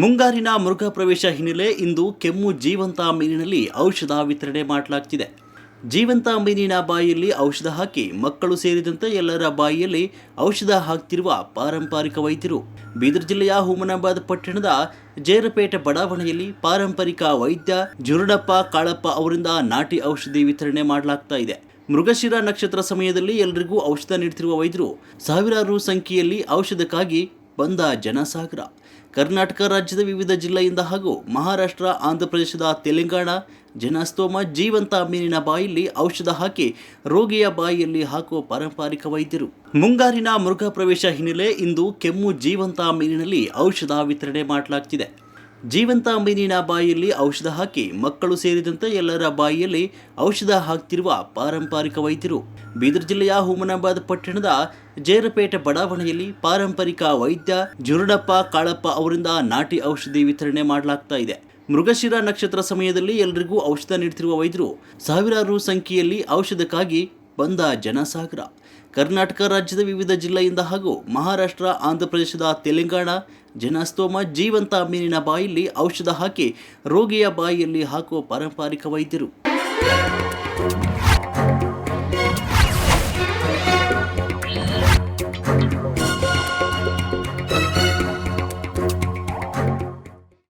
ಮುಂಗಾರಿನ ಮೃಗ ಪ್ರವೇಶ ಹಿನ್ನೆಲೆ ಇಂದು ಕೆಮ್ಮು ಜೀವಂತ ಮೀನಿನಲ್ಲಿ ಔಷಧ ವಿತರಣೆ ಮಾಡಲಾಗ್ತಿದೆ. ಜೀವಂತ ಮೀನಿನ ಬಾಯಿಯಲ್ಲಿ ಔಷಧ ಹಾಕಿ ಮಕ್ಕಳು ಸೇರಿದಂತೆ ಎಲ್ಲರ ಬಾಯಿಯಲ್ಲಿ ಔಷಧ ಹಾಕ್ತಿರುವ ಪಾರಂಪರಿಕ ವೈದ್ಯರು. ಬೀದರ್ ಜಿಲ್ಲೆಯ ಹುಮನಾಬಾದ್ ಪಟ್ಟಣದ ಜೇರಪೇಟೆ ಬಡಾವಣೆಯಲ್ಲಿ ಪಾರಂಪರಿಕ ವೈದ್ಯ ಜುರುಡಪ್ಪ ಕಾಳಪ್ಪ ಅವರಿಂದ ನಾಟಿ ಔಷಧಿ ವಿತರಣೆ ಮಾಡಲಾಗ್ತಾ ಇದೆ. ಮೃಗಶಿರ ನಕ್ಷತ್ರ ಸಮಯದಲ್ಲಿ ಎಲ್ಲರಿಗೂ ಔಷಧ ನೀಡ್ತಿರುವ ವೈದ್ಯರು ಸಾವಿರಾರು ಸಂಖ್ಯೆಯಲ್ಲಿ ಔಷಧಕ್ಕಾಗಿ ಬಂದ ಜನಸಾಗರ. ಕರ್ನಾಟಕ ರಾಜ್ಯದ ವಿವಿಧ ಜಿಲ್ಲೆಯಿಂದ ಹಾಗೂ ಮಹಾರಾಷ್ಟ್ರ, ಆಂಧ್ರಪ್ರದೇಶದ ತೆಲಂಗಾಣ, ಜನಸ್ತೋಮ, ಜೀವಂತ ಮೀನಿನ ಬಾಯಲ್ಲಿ ಔಷಧ ಹಾಕಿ ರೋಗಿಯ ಬಾಯಿಯಲ್ಲಿ ಹಾಕುವ ಪಾರಂಪರಿಕ ವೈದ್ಯರು. ಮುಂಗಾರಿನ ಮೃಗ ಪ್ರವೇಶ ಹಿನ್ನೆಲೆ ಇಂದು ಕೆಮ್ಮು ಜೀವಂತ ಮೀನಿನಲ್ಲಿ ಔಷಧ ವಿತರಣೆ ಮಾಡಲಾಗ್ತಿದೆ. ಜೀವಂತ ಮೀನಿನ ಬಾಯಿಯಲ್ಲಿ ಔಷಧ ಹಾಕಿ ಮಕ್ಕಳು ಸೇರಿದಂತೆ ಎಲ್ಲರ ಬಾಯಿಯಲ್ಲಿ ಔಷಧ ಹಾಕ್ತಿರುವ ಪಾರಂಪರಿಕ ವೈದ್ಯರು. ಬೀದರ್ ಜಿಲ್ಲೆಯ ಹುಮನಾಬಾದ್ ಪಟ್ಟಣದ ಜೇರಪೇಟೆ ಬಡಾವಣೆಯಲ್ಲಿ ಪಾರಂಪರಿಕ ವೈದ್ಯ ಜುರುಡಪ್ಪ ಕಾಳಪ್ಪ ಅವರಿಂದ ನಾಟಿ ಔಷಧಿ ವಿತರಣೆ ಮಾಡಲಾಗ್ತಾ ಇದೆ. ಮೃಗಶಿರ ನಕ್ಷತ್ರ ಸಮಯದಲ್ಲಿ ಎಲ್ಲರಿಗೂ ಔಷಧ ನೀಡ್ತಿರುವ ವೈದ್ಯರು ಸಾವಿರಾರು ಸಂಖ್ಯೆಯಲ್ಲಿ ಔಷಧಕ್ಕಾಗಿ ಬಂದ ಜನಸಾಗರ. ಕರ್ನಾಟಕ ರಾಜ್ಯದ ವಿವಿಧ ಜಿಲ್ಲೆಯಿಂದ ಹಾಗೂ ಮಹಾರಾಷ್ಟ್ರ, ಆಂಧ್ರಪ್ರದೇಶದ ತೆಲಂಗಾಣ, ಜನಸ್ತೋಮ, ಜೀವಂತ ಮೀನಿನ ಬಾಯಲ್ಲಿ ಔಷಧ ಹಾಕಿ ರೋಗಿಯ ಬಾಯಿಯಲ್ಲಿ ಹಾಕುವ ಪಾರಂಪರಿಕ ವೈದ್ಯರು.